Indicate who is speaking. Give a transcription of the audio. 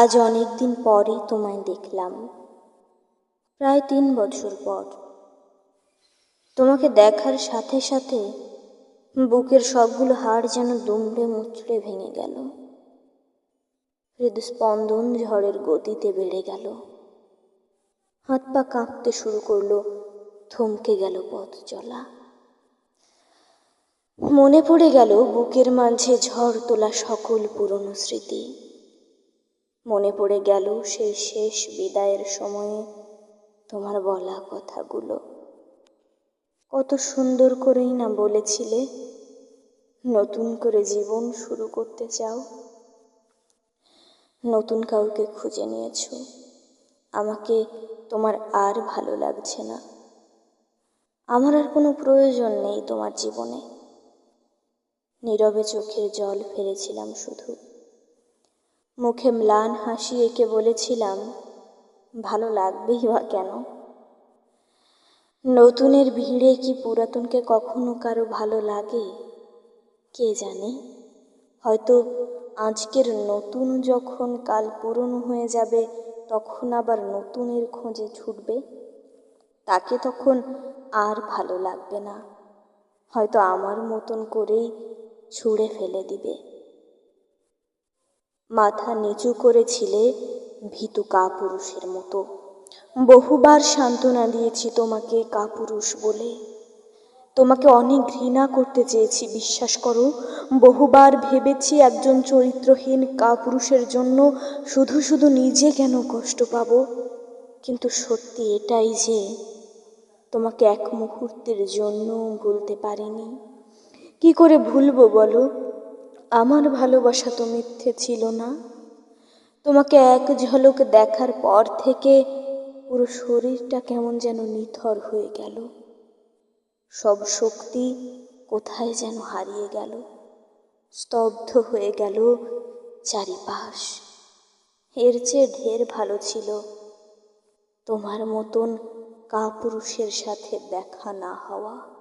Speaker 1: আজ অনেক দিন পরে তোমায় দেখলাম। প্রায় তিন বছর পর। তোমাকে দেখার সাথে সাথে বুকের সবগুলো হাড় যেন দুমড়ে মুচড়ে ভেঙে গেল। হৃদস্পন্দন ঝড়ের গতিতে বেড়ে গেল। হাত পা কাঁপতে শুরু করল, থমকে গেল পথ চলা। মনে পড়ে গেল বুকের মাঝে ঝড় তোলা সকল পুরনো স্মৃতি। মনে পড়ে গেল সেই শেষ বিদায়ের সময়ে তোমার বলা কথাগুলো। কত সুন্দর করেই না বলেছিলে, নতুন করে জীবন শুরু করতে চাও। নতুন কাউকে খুঁজে নিয়েছ, আমাকে তোমার আর ভালো লাগছে না। আমার আর কোনো প্রয়োজন নেই তোমার জীবনে। নীরবে চোখের জল ফেলেছিলাম শুধু। মুখে ম্লান হাসি এঁকে বলেছিলাম, ভালো লাগবেই বা কেন? নতুনের ভিড়ে কি পুরাতনকে কখনো কারও ভালো লাগে? কে জানে? হয়তো আজকের নতুন যখন কাল পুরনো হয়ে যাবে, তখন আবার নতুনের খোঁজে ছুটবে? তাকে তখন আর ভালো লাগবে না। হয়তো আমার মতন করেই ছুঁড়ে ফেলে দিবে। মাথা নিচু করেছিলে ভীতু কাপুরুষের মতো। বহুবার সান্ত্বনা দিয়েছি তোমাকে কাপুরুষ বলে। তোমাকে অনেক ঘৃণা করতে চেয়েছি, বিশ্বাস করো। বহুবার ভেবেছি একজন চরিত্রহীন কাপুরুষের জন্য শুধু শুধু নিজে কেন কষ্ট পাব। কিন্তু সত্যি এটাই যে তোমাকে এক মুহূর্তের জন্য ভুলতে পারিনি। কি করে ভুলবো বলো? আমার ভালোবাসা তো মিথ্যে ছিল না। তোমাকে এক ঝলক দেখার পর থেকে পুরো শরীরটা কেমন যেন নিথর হয়ে গেল। সব শক্তি কোথায় যেন হারিয়ে গেল। স্তব্ধ হয়ে গেল চারিপাশ। এর চেয়ে ঢের ভালো ছিল তোমার মতন কাপুরুষের সাথে দেখা না হওয়া।